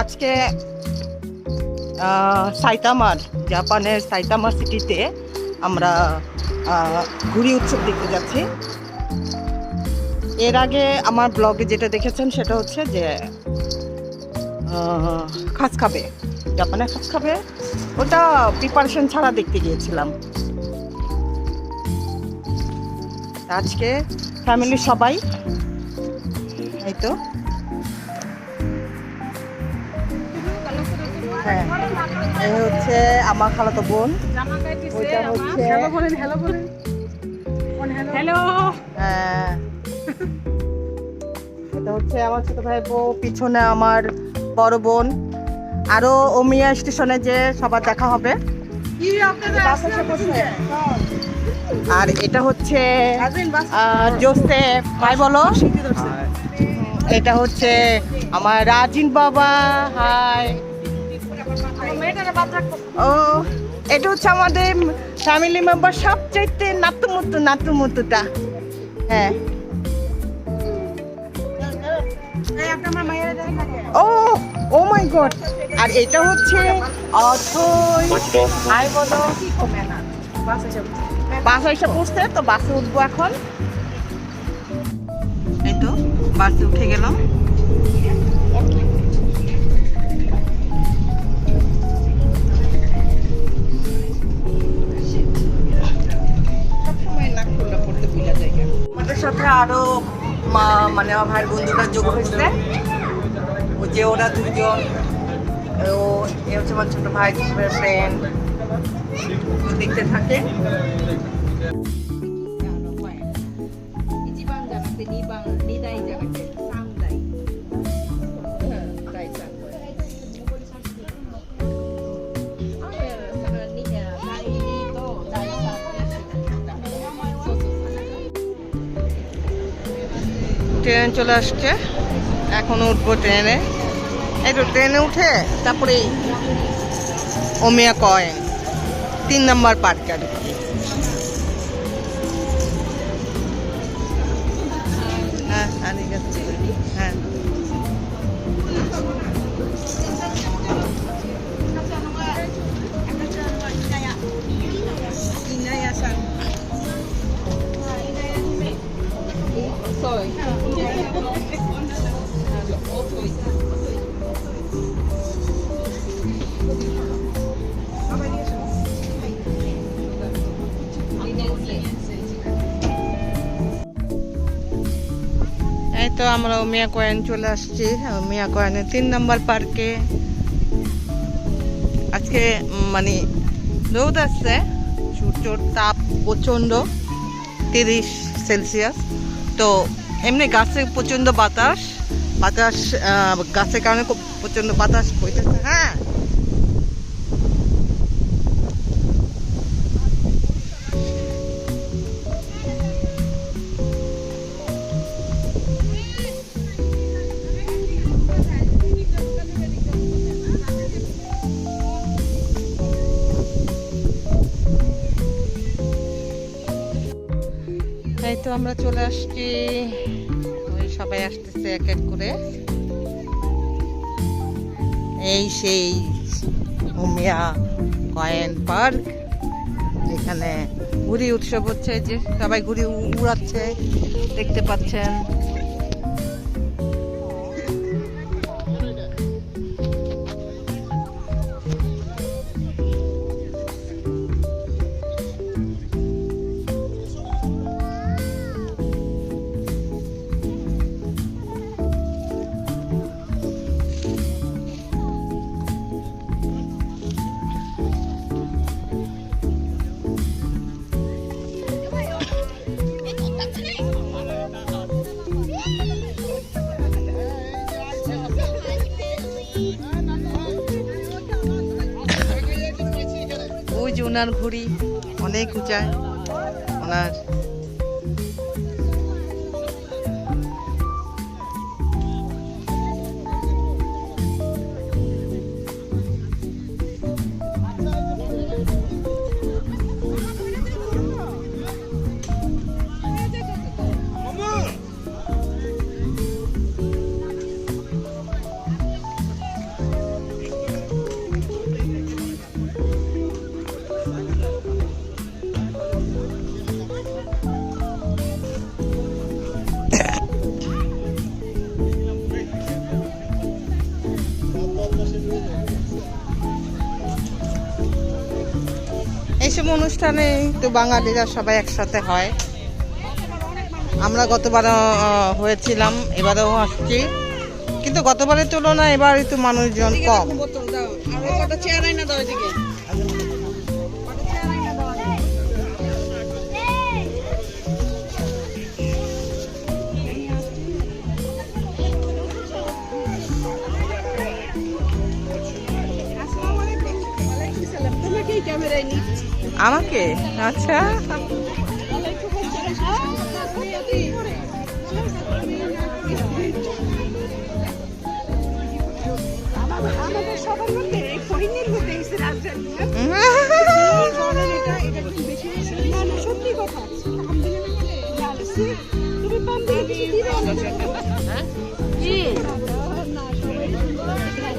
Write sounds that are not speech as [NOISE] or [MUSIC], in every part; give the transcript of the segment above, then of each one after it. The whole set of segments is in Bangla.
আজকে সাইতামার, জাপানের সাইতামা সিটিতে আমরা ঘুড়ি উৎসব দেখতে যাচ্ছি। এর আগে আমার ব্লগে যেটা দেখেছেন সেটা হচ্ছে যে খাস খাবে জাপানে খাস খাবে, ওটা প্রিপারেশন ছাড়া দেখতে গিয়েছিলাম। আজকে ফ্যামিলির সবাই, এই তো। হ্যাঁ এই হচ্ছে আমার খালাতো বোন। ওইটা হচ্ছে হ্যালো হ্যাঁ। এটা হচ্ছে আমার ছোট ভাই বউ পিছনে আমার বড় বোন। আরও ওমিয়া স্টেশনে যে সবার দেখা হবে। আর এটা হচ্ছে জোসেফ। ভাই বলো। এটা হচ্ছে আমার রাজিন বাবা। হাই। ও, এটা হচ্ছে আমাদের ফ্যামিলি মেম্বার সবচাইতে নাতুমুতু, নাতুমুতুটা। হ্যাঁ। ও ও মাই গড আর এটা হচ্ছে অথই আই বলো। বাস এসে তো বাসে উঠবো এখন। এই তো, বাসে উঠে গেলাম। মানে আমার ভাইয়ের বন্ধুটা যোগ হয়েছে। ও যে ওরা দুজন, ও, এ হচ্ছে আমার ছোট ভাই ফ্রেন্ড দেখতে থাকে। ট্রেন চলে আসছে। এখন উঠবো ট্রেনে। এই তো ট্রেনে উঠে তারপরে ওমিয়া কয়েন। তিন নম্বর পার্কে আর হ্যাঁ। হ্যাঁ 遅 তো আমরা উমিয়া কয়েন চলে আসছি। মিয়া কয়েনে তিন নম্বর পার্কে আজকে মানে রোদ আসছে, সূর্যর তাপ প্রচণ্ড, তিরিশ সেলসিয়াস। তো এমনি গাছে প্রচণ্ড বাতাস বাতাস গাছের কারণে খুব প্রচণ্ড বাতাস বইতেছে হ্যাঁ? আমরা চলে আসছি। ওই সবাই আসতেছে এক এক করে। এই সেই উমিয়া কয়েন পার্ক। এখানে ঘুড়ি উৎসব হচ্ছে, যে সবাই ঘুড়ি উড়াচ্ছে, দেখতে পাচ্ছেন। ওনার ঘুড়ি অনেক উঁচায় ওনার অনুষ্ঠানে তো বাঙালিরা সবাই একসাথে হয়। আমরা গতবারও হয়েছিলাম, এবারেও আসছি। কিন্তু গতবারের তুলনায় এবার একটু মানুষজন কম। ক্যামেরায় নিচ্ছি আমাকে? আচ্ছা। [LAUGHS]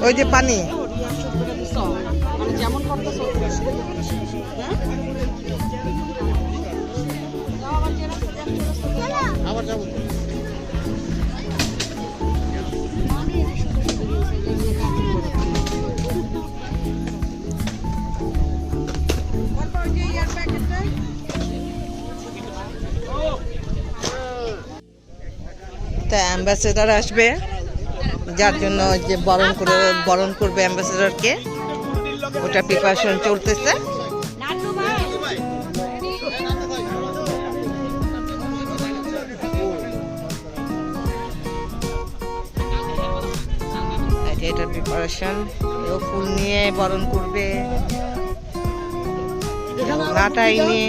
ওই যে মধ্যে তা অ্যাম্বাসেডার আসবে যার জন্য যে বরণ করে বরণ করবে অ্যাম্বাসেডারকে ওটা প্রিপারেশন চলতেছে। এটা প্রিপারেশন ও ফুল নিয়ে বরণ করবে। নাটাই নিয়ে।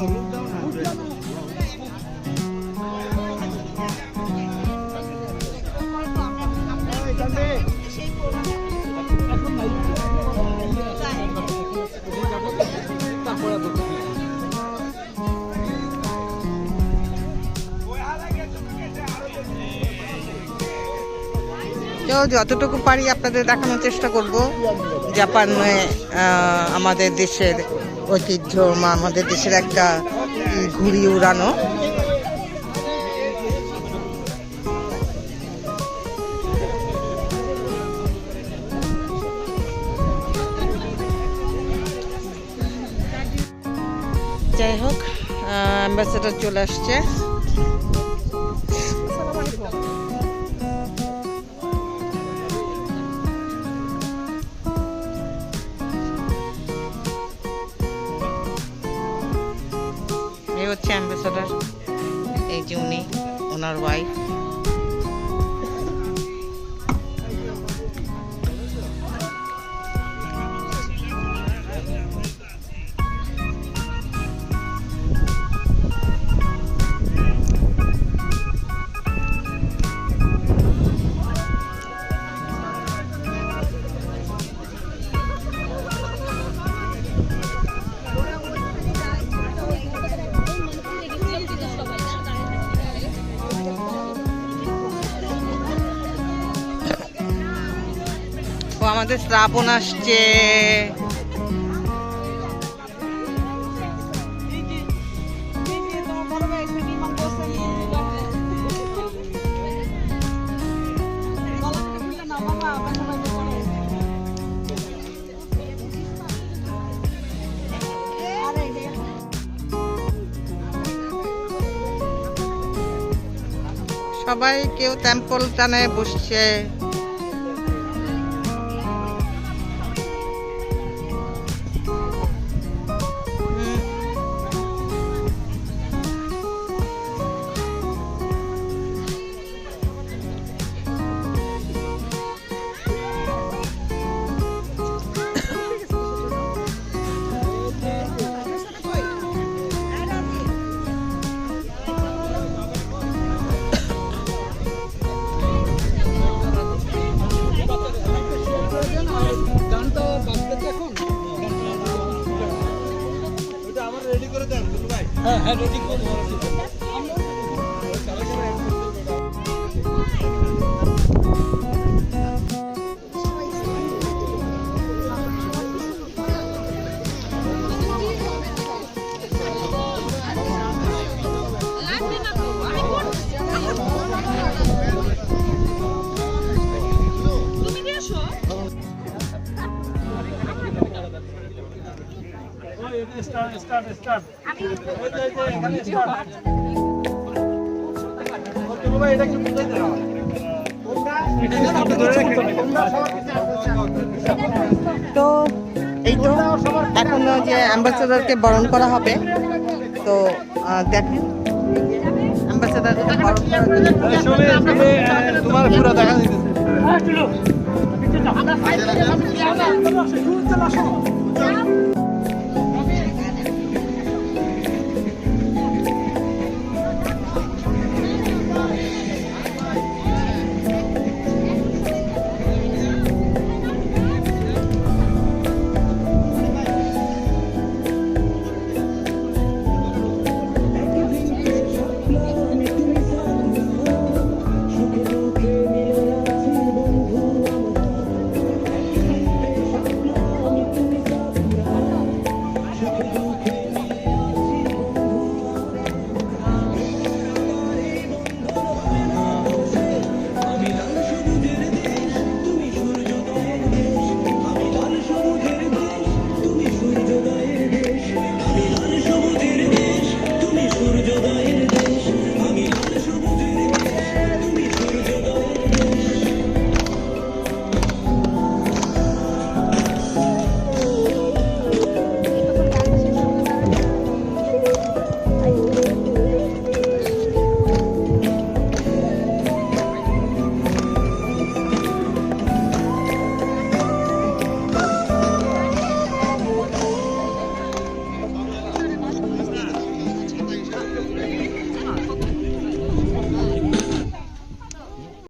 তো যতটুকু পারি আপনাদের দেখানোর চেষ্টা করব। জাপানে আমাদের দেশের ঐতিহ্য আমাদের দেশের একটা ঘুড়ি উড়ানো। যাই হোক অ্যাম্বাসেডার চলে আসছে। অ্যাম্বাসেডার এই যে উনি ওনার ওয়াইফ আমাদের শ্রাবণ আসছে। সবাই কেউ টেম্পল টানে বসছে। 100 স্টার্ট স্টার্ট এখানে স্টার্ট। এটা কি তো এই তো এখন যে অ্যাম্বাসেডারকে বরণ করা হবে তো দেখেন। অ্যাম্বাসেডারকে বরণ করার তোমার পুরো দেখা দিতেছে।